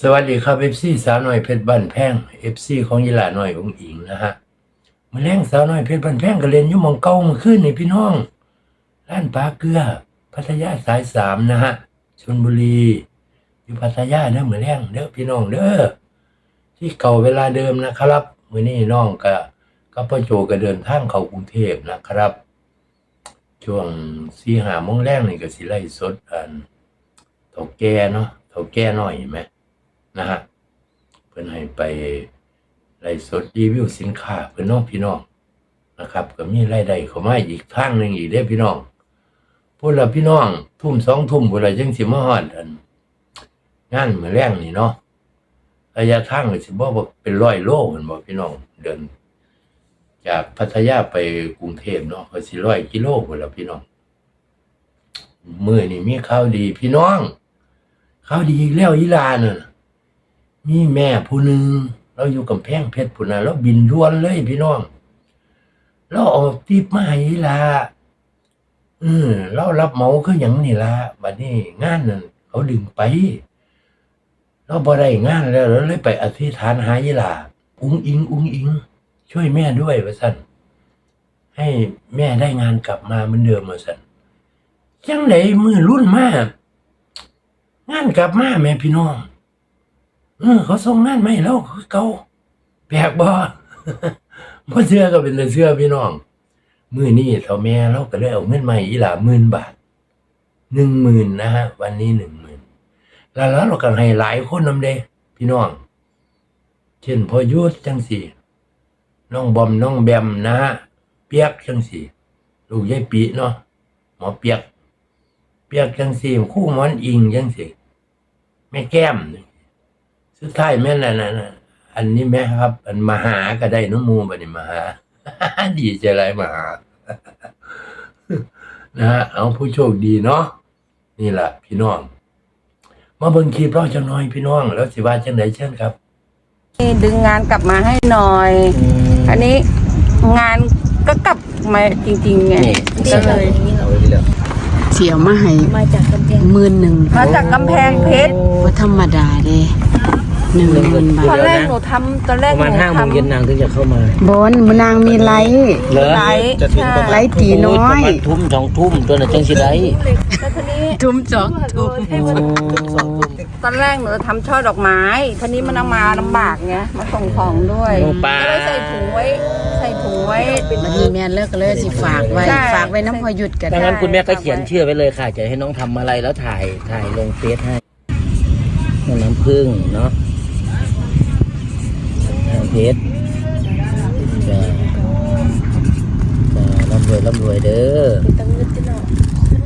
สวัสดีครับเอฟซีสาวน้อยเพชรบ้านแพงเอฟซีของยีหลาน้อยองอิงนะฮะมาแรงสาวน้อยเพชรบ้านแพงก็เล่นยู่มองเก่ามื่อคืนนี่พี่น้องร้านปลาเกลือ พัทยาสายสามนะฮะชลบุรี อยู่พัทยาเด้อมือนแรงเด้อพี่น้องเด้อที่เก่าเวลาเดิมนะครับมื้อนี้น้องก็กับพ่อโจก็เดินทางเข้ากรุงเทพนะครับ ช่วงสี่หามงแรกนี่ก็สิไล่สดอันเฒ่าแก่เนาะเฒ่าแก่น้อยไหม นะฮะเพื่อนให้ไปไล่สดรีวิวสินค้าเพื่อนน้องพี่น้องนะครับ ก็มีรายได้เข้ามาอีกทางหนึ่งอีกเด้พี่น้องพวกเราพี่น้อง ทุ่มสองทุ่มพวกเราจังสิมาฮอดอันงานมื้อแรงนี่เนาะระยะทางก็สิบ่ว่าเป็นร้อยโลเหมือนบ่พี่น้อง เดิน จากพัทยาไปกรุงเทพเนาะก็สิร้อยกิโลพุ่นล่ะพี่น้องมือนี้มีข่าวดีพี่น้องข่าวดีอีกแล้วอีหลาน่ะ มีแม่ผู้หนึ่งเราอยู่กับแพงเพชรผู้นั้นเราบินด่วนเลยพี่น้อง เราเอาทิปมาให้ลาเออเรารับเหมาคืออย่างนี่ละบัดนี้งานนั่นเขาดึงไป เราบ่ได้งานแล้วเราเลยไปอธิษฐานหาอีหลาอุ้งอิง อุ้งอิง ช่วยแม่ด้วยว่าสันให้แม่ได้งานกลับมาเหมือนเดิมว่าสันจังไดมือรุ่นมากงานกลับมาแม่พี่น้อง เออเขาส่งงานมาให้เราคือเก่าแปลกบ่บ่เชื่อก็เป็นแต่เชื่อพี่น้องมื้อนี้เฒ่าแม่เราก็เลยเอาเงินให้อีหลาหมื่นบาท10,000นนะฮะ วันนี้10,000แล้วแล้วเราก็ให้หลายคนนำเด้พี่น้อง เช่นพ่อยุทธจังสี่น้องบอมน้องแบมนะฮะเปียกจังสี่ลูกยายปีเนาะหมอเปียก เปียกจังสี่คู่หมอนอิงจังสี่แม่แก้ม สุดท้ายแม่นอันนั้นน่ะอันนี้แม่ครับ อันมหาก็ได้น้องมูบัดนี้มหา ดีใจไรมหา นะฮะเอาผู้โชคดีเนาะนี่แหละพี่น้อง มาเบิ่งคลิปเราจังหน่อยพี่น้อง แล้วสิว่าจังไดเช่นครับ ดึงงานกลับมาให้หน่อย อันนี้งานก็กลับมาจริงๆไงนี่ก็เลยเสียวมาให้มาจากกำแพงหมื่นหนึ่งมาจากกำแพงเพชรว่าธรรมดาเด้ หนึ่งหมื่นบาตอนทแรกหนูทำตอนแรกประหมาณนูห้าโมงเย็นทำ นางถึงจะเข้ามาบอนมนางมีไลท์เหรอไลฟ์จะถึงประมาณไลท์ตีน้อย ประมาณทุ่มสองทุ่มตัวน่ะจังสิได้แล้วทีนี้ทุ่มสองทุ่มตอนแรกหนูทำช่อดอกไม้ทีนี้มันเอามาลำบากไงมาส่งของด้วยโอ้ปลาก็เลยใส่ถุงไว้ใส่ถุงไว้วันนี้แม่เลิกก็เลยสิฝากไว้ใช่ฝากไว้น้ำพอหยุดกันดังนั้นคุณแม่ก็เขียนชื่อไว้เลยค่ะ จะให้น้องทำอะไรแล้วถ่ายถ่ายลงเฟซให้น้ำผึ้งเนาะน้ำ เพชรจ้าจ้าร่ำรวยร่ำรวยเด้อตั้งเงินจะเนาะ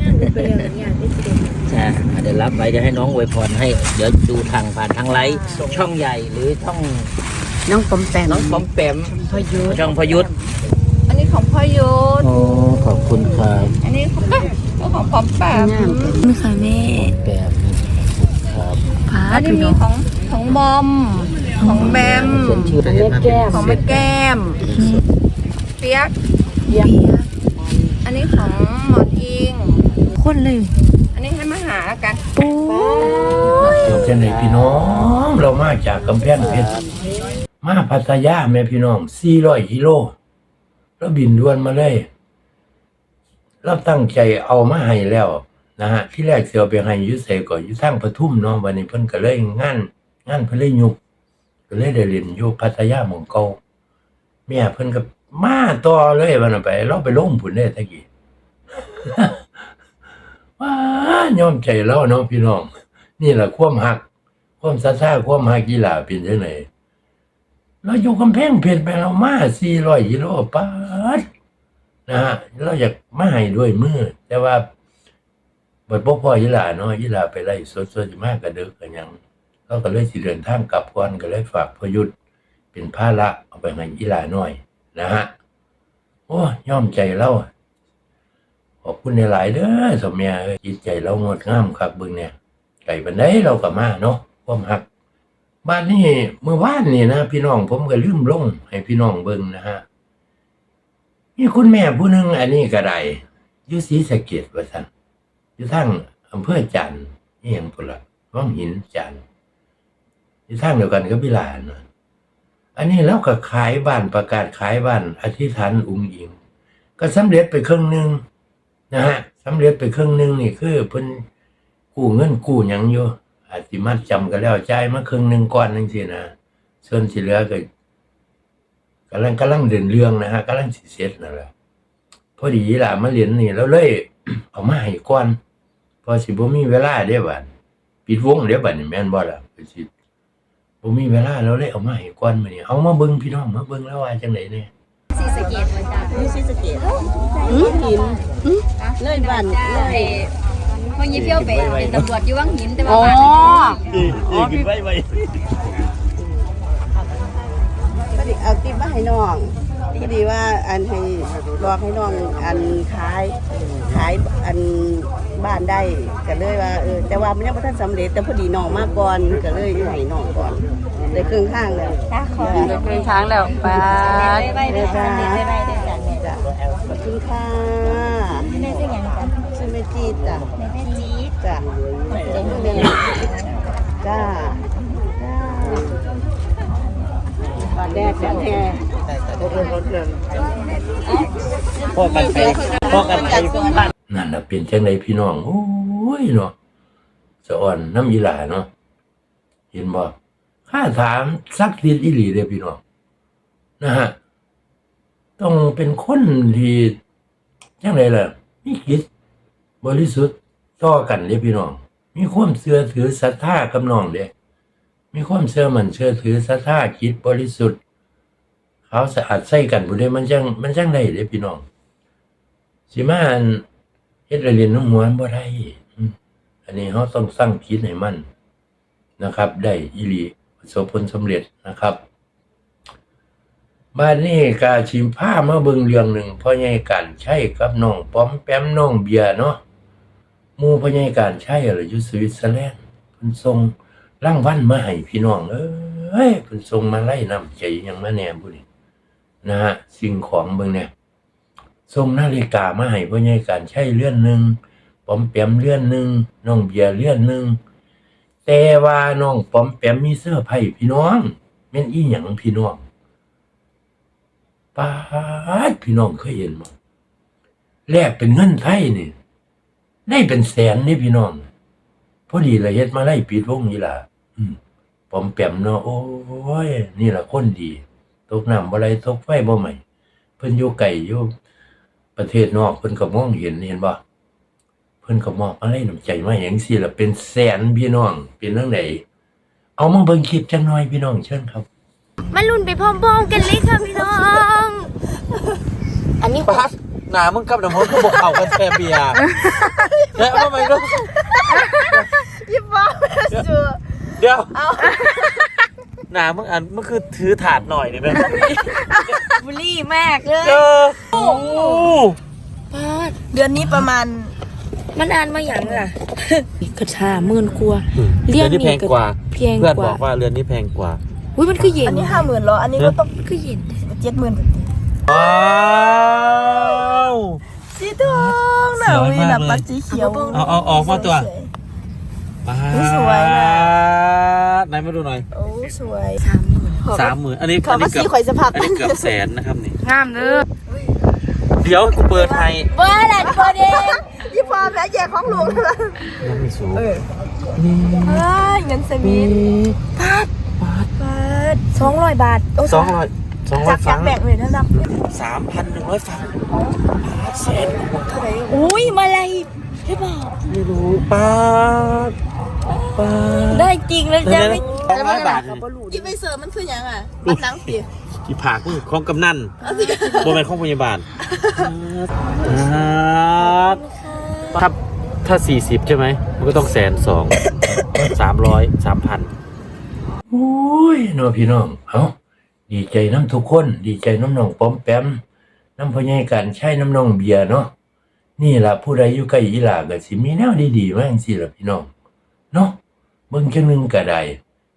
งานเป็นเรื่องอย่างที่สุดจ้าเดี๋ยวรับไว้จะให้น้องอวยพรให้ เดี๋ยวดูทางผ่านทางไลฟ์ช่องใหญ่หรือช่องน้องปอมแปมน้องปอมแปมพอหยุดช่องพยุทธอันนี้ของพ่อยุทธโอ้ขอบคุณครับอันนี้ของก็ของปอมแปมงามกันนี่ค่ะแม่แปมครับพาอันนี้พี่มีน้องของของบอม ของแบมเขียนชื่อแม่แก้มของแม่แก้มเปียก อันนี้ของหมอนอิง คนเลย อันนี้ให้มาหาแล้วกันโอ้ยเราจะไหนพี่น้อง เรามาจากกำแพงเพชรมาพัทยาแม่พี่น้อง400กิโลแล้วบินด่วนมาเลยเราตั้งใจเอามาให้แล้วนะฮะที่แรกเสียวไปให้อยุเสก่อนอยู่ทางปทุมเนาะวันนี้เพิ่นก็เลยงานงานเพิ่นเลยยุบ ก็เลยได้เรียนอยู่พัทยาหมองเก่าแม่เพิ่นก็มาต่อเลยวันนั้นไป เราไปลงผุนได้ตะกี้ว้ายอมใจเราเนาะพี่น้อง นี่แหละความหัก ความซาซาความหักกีฬาเป็นจังไดเราอยู่กำแพงเพชรไปเรามา400กิโลปาดนะฮะเราอยากมาให้ด้วยมือ แต่ว่าบ่บ่พอยีหลาเนาะยีหลาไปไล่สดๆมากก็ดึกก็หยัง เราก็เลยสิเดินทางกลับก่อนก็เลยฝากพยุทธเป็นภาระเอาไปให้ยีหลาหน่อย นะฮะโอ้ยยอมใจเราขอบคุณในหลายเด้อสมเมียจิตใจเรางดงามครับบิ่งเนี่ยไก่บันไดเราก็มาเนาะความหักบ้านนี้เมื่อวานนี่นะพี่น้องผมก็ลืมลงให้พี่น้องเบิ่งนะฮะมีคุณแม่ผู้หนึงอันนี้ก็ได้ยู่ศรีสะเกษว่าซั่นอยู่ทางอำเภอจันทน์อีหยังพุ่นล่ะวังหินจันทน์ ที่ทางเดียวกันกับพี่หลานนะอันนี้เราก็ขายบ้านประกาศขายบ้านอธิษฐานอุ้งอิง ก็สำเร็จไปครึ่งหนึ่งนะฮะสำเร็จไปครึ่งหนึ่งนี่คือเพิ่นกู้เงินกู้ยังอยู่อาจสิมัดจำก็แล้วจ่ายมาครึ่งหนึ่งก่อนจังซี่นะส่วนที่เหลือก็กำลังกำลังเดินเรื่องนะฮะกำลังสิเสร็จนั่นแหละพอดีล่ะมาเรียนนี่แล้วเลยเอามาให้ก่อนพอสิบ่มีเวลาเด้บัดปิดวงเด้บัดนี่แม่นบ่ล่ะก็สิ บ่มีเวลาแล้วเลยเอามาให้ก่อนมื้อนี้เอามาเบิ่งพี่น้องมาเบิ่งแล้วว่าจังไดเนี่ยซีสะเกตมันจ้ะนี่สิสเกตกินเลยบ้านจ้าไอ้พอยี่เที่ยวไปเป็นตำรวจอยู่วังหินแต่ว่าอ๋อบ้านอ๋อพี่พอดีเอาติ๊บมาให้น้อง พอดีว่าอันให้บอกให้น้องอันขายขายอันบ้านได้ก็เลยว่าเออแต่ว่ามันยังไม่ทันสำเร็จแต่พอดีน้องมาก่อนก็เลยให้น้องก่อนได้ครึ่งข้างแล้วจ้าขอได้ครึ่งทางแล้วป้าไปไปด้วยจ้าไปไปด้วยจ้าจ้ะขอบคุณค่ะแม่เป็นอย่างจ้ะชื่อแม่จีดจ้ะ แม่เป็นจี๊ด จ้ะ เจ๋งเลย จ้าจ้าบ้านแรกกันแท้ พ่อกันไปพ่อกันไปบ้านนั่นน่ะเป็นจังไดพี่น้องโอ้ยเนาะสะอ่อนน้ำอีหลาเนาะเห็นบ่ข้าถามสักทีอีหลีเด้อพี่น้องนะฮะต้องเป็นคนที่จังไดล่ะมีจิตบริสุทธิ์ต่อกันเด้อพี่น้อง มีความเชื่อถือศรัทธากับน้องเด้มีความเชื่อมันเชื่อถือศรัทธาจิตบริสุทธิ์ เขาสะอาดใส่กันบ่ได้มันจังมันจังได้เด้อพี่น้องสิมาอันเฮ็ดให้เรียนน้ำมวนบ่ได้อยอันนี้เราต้องสร้างคิดให้มันนะครับ ได้อีหลีประสบผลสำเร็จนะครับบ้านนี้กาชิมผ้ามาเบิงเรื่องหนึ่งพ่อใหญ่การใช้กับน้องป้อมแปมน้องเบียร์เนาะมูพ่อใหญ่การใช้อะไรอยู่สวิตเซอร์แลนด์เพิ่นส่งร่างวัลมาให้พี่น้องเอ้ยเพิ่นส่งมาไล่นำใจยังมาแหน่บุนี่ นะฮะสิ่งของเบิ่งเนี่ยส่งนาฬิกามาให้พ่อใหญ่การใช้เลื่อนหนึ่งปอมแปมเลื่อนหนึ่งน้องเบียร์เลื่อนหนึ่งแต่ว่าน้องปอมแปมมีเสื้อไผ่พี่น้องแม่นอีหยังพี่น้องป้าดพี่น้องเคยเห็นมั้แลกเป็นเงินไทยนี่ได้เป็นแสนนี่พี่น้องพอดีละเฮ็ดมาไล่ปิดวงนี่ล่ะ อืมปอมแปมเนาะโอ้ย นี่ล่ะคนดี ตกน้ำบ่ไหลตกไฟบ่ไหม้เพิ่นอยู่ไกลอยู่ประเทศนอกเพิ่นก็มองเห็นเห็นบ่เพิ่นก็มอบอะไรน้ำใจมาอย่างซี่ล่ะเป็นแสนพี่น้องเป็นจังไดเอามาเบิ่งคลิปจังหน่อยพี่น้องเชิญครับมาลุ้นไปพร้อมๆกันเลยค่ะพี่น้อง อันนี้ปัดหนามึงกับน้ำมันก็บอกเข่ากันแค่เบียร์แล้วทำไมก็ยิบบ้าจูเดี๋ยว หนามึงอันมันคือถือถาดหน่อยนี่ไหมบุลี่มากเลยเออโอ้เดือนนี้ประมาณ มันอ่านมาอย่างล่ะกระชาหมื่นกว่าเรีเรืยอนนนี้แพงกว่าแพงเพื่อนกบว่าอกว่าเรือนนี้แพงกว่าอุ้ยมันคือเย็นอันนี้ห้าหมื่นเหรอ อันนี้ก็ต้องคือเย็นเจ็ดหมื่นว้าวสีทองหนาวีนะปัดสีเขียวเอาเอาออกมาตัว สวยนะ ไหนมาดูหน่อยโอ้สวยสามหมื่นอันนี้ขออันมานี้สีเกือบข่อยสะพักอันนี้เกือบแสนนะครับนี่ งามเด้อเดี๋ยวกูเปิดให้เบอร์แหละเบอร์เดงยี่พอแพ้แย่ของหลวงเลยยังไม่สูงเฮ้ยเงินสมิธปาดปาดสองร้อยบาทโสองร้อยสองร้อจายกฟัจากงแบกเลยนะนับสามพันหนึ่งร้อยฟังแสนอุ้ยมาเลยใช่เปล่าไม่รู้ป้าดป้าด ได้จริงแล้วจะไม่สองร้อยบาทที่ไปเสิร์ฟมันคือยังอะมันหนังผีอีผากมึงของกำนันบนเป็นของพยาบาลถ้าถ้าสี่สิบใช่ไหม มันก็ต้องแสนสองสามร้อยสามพันโอ้ยเนาะพี่น้อง เอาดีใจน้ำทุกคน ดีใจน้ำน้องป้อมแปม น้ำพ่อใหญ่การใช้น้ำน้องเบียร์เนาะ นี่ล่ะผู้ใดอยู่ใกล้อีหลาก็สิมีแนวดีๆมาจังซี่ล่ะพี่น้อง เนาะเบิ่งจังหนึงก็ได้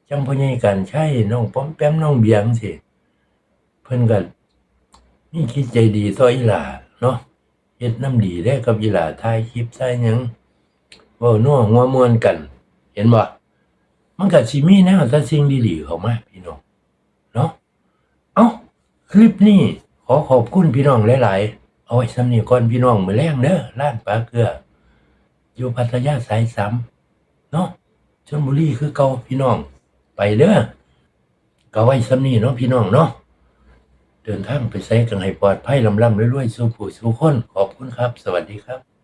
จังพ่อใหญ่การใช้น้องป้อมแปมน้องเบียงซี่เพิ่นก็มีคิดใจดีต่ออีหลาเนาะเฮ็ดน้ำดีได้กับอีหลาถ่ายคลิปใส่หยังเว้านัวหัวมวนกัน เห็นบ่มันก็สิมีแนวแต่สิ่งดีๆเข้ามาพี่น้องเนาะเอ้าคลิปนี้ขอขอบคุณพี่น้องหลายๆ เอาไว้สำนีก่อนพี่น้องมือแรงเด้อร้านปลาเกลือ อยู่พัทยาสายซ้ำ เนาะชลบุรีคือเก่าพี่น้อง ไปเด้อก็ไว้ซ้ำนีเนาะพี่น้องเนาะเดินทางไปใช้กันให้ปลอดภัยลำล่ำรวยๆ สู่ผู้สู่คน ขอบคุณครับ สวัสดีครับ